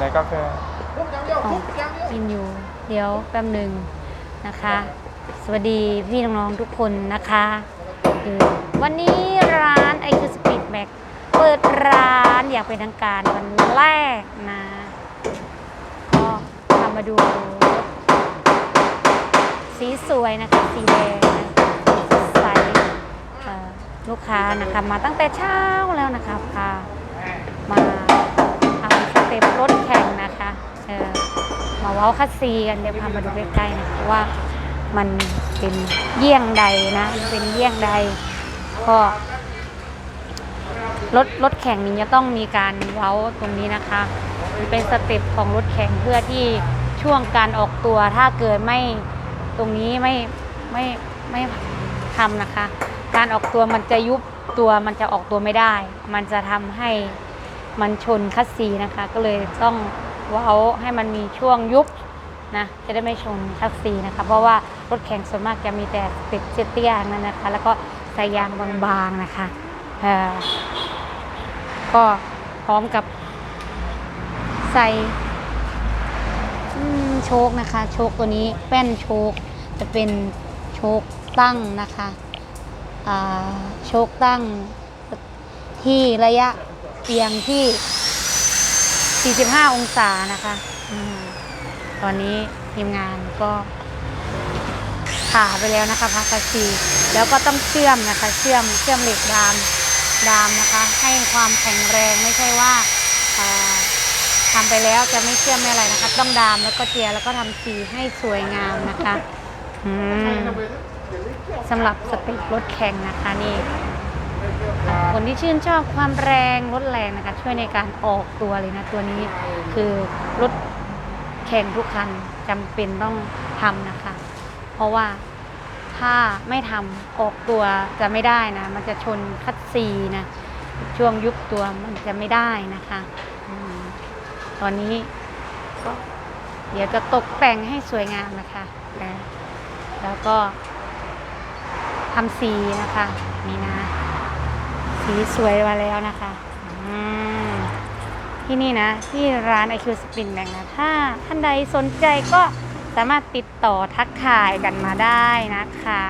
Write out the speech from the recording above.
ในกาแฟอ๋อกินอยู่ เดี๋ยวแป๊บหนึ่งนะคะ สวัสดีพี่น้องๆทุกคนนะคะคือวันนี้ร้านไอคือสปีดแม็กเปิดร้านอยางเป็นทางการวันแรกนะก็ทำมาดู สีสวยนะคะสีแดงนะใสลูกค้านะคะมาตั้งแต่เช้าแล้วนะคะพามาทำสเต็ปรถ ออมาเว้าคัสซีกันเดี๋ยวพามาดูใกล้ๆนะคะว่ามันเป็นเยี่ยงใดนะมันเป็นเยี่ยงใดก็รถรถแข่งนี้จะต้องมีการเว้าตรงนี้นะคะมันเป็นสเต็ปของรถแข่งเพื่อที่ช่วงการออกตัวถ้าเกิดไม่ตรงนี้ไม่ไม่ไม่ทำนะคะ การออกตัวมันจะยุบตัวมันจะออกตัวไม่ได้ มันจะทำให้มันชนคัสซีนะคะ ก็เลยต้อง ว้าให้มันมีช่วงยุบนะจะได้ไม่ชนคัสซีนะคะ เพราะว่ารถแข่งส่วนมากจะมีแต่ติดเตี้ยนั่นนะคะ แล้วก็ใส่ยางบางๆนะคะก็พร้อมกับใส่โชคนะคะ โชคตัวนี้แป้นโชคจะเป็นโชคตั้งนะคะโชคตั้งที่ระยะเอียงที่ 45 องศานะคะอตอนนี้ทีมงานก็ผ่าไปแล้วนะคะพักกซีแล้วก็ต้องเชื่อมนะคะ เชื่อมเชื่อมเหล็กดามดามนะคะ ให้ความแข็งแรงไม่ใช่ว่าอ่าทำไปแล้วจะไม่เชื่อมไม่อะไรนะคะ ต้องดามแล้วก็เจียแล้วก็ทำสีให้สวยงามนะคะอืมสำหรับสเต็ปรถแข่งนะคะนี่ คนที่ชื่นชอบความแรงรถแรงนะคะช่วยในการออกตัวเลยนะตัวนี้คือรถแข่งทุกคันจำเป็นต้องทำนะคะ เพราะว่าถ้าไม่ทำออกตัวจะไม่ได้นะ มันจะชนคัดซีนะช่วงยุบตัวมันจะไม่ได้นะคะอตอนนี้ก็เดี๋ยวจะตกแต่งให้สวยงามนะคะนะแล้วก็ทำสีนะคะ นี่นะ สีสวยมาแล้วนะคะที่นี่นะ ที่ร้าน IQ Spin Bank นะ ถ้าท่านใดสนใจก็สามารถติดต่อทักทายกันมาได้นะคะ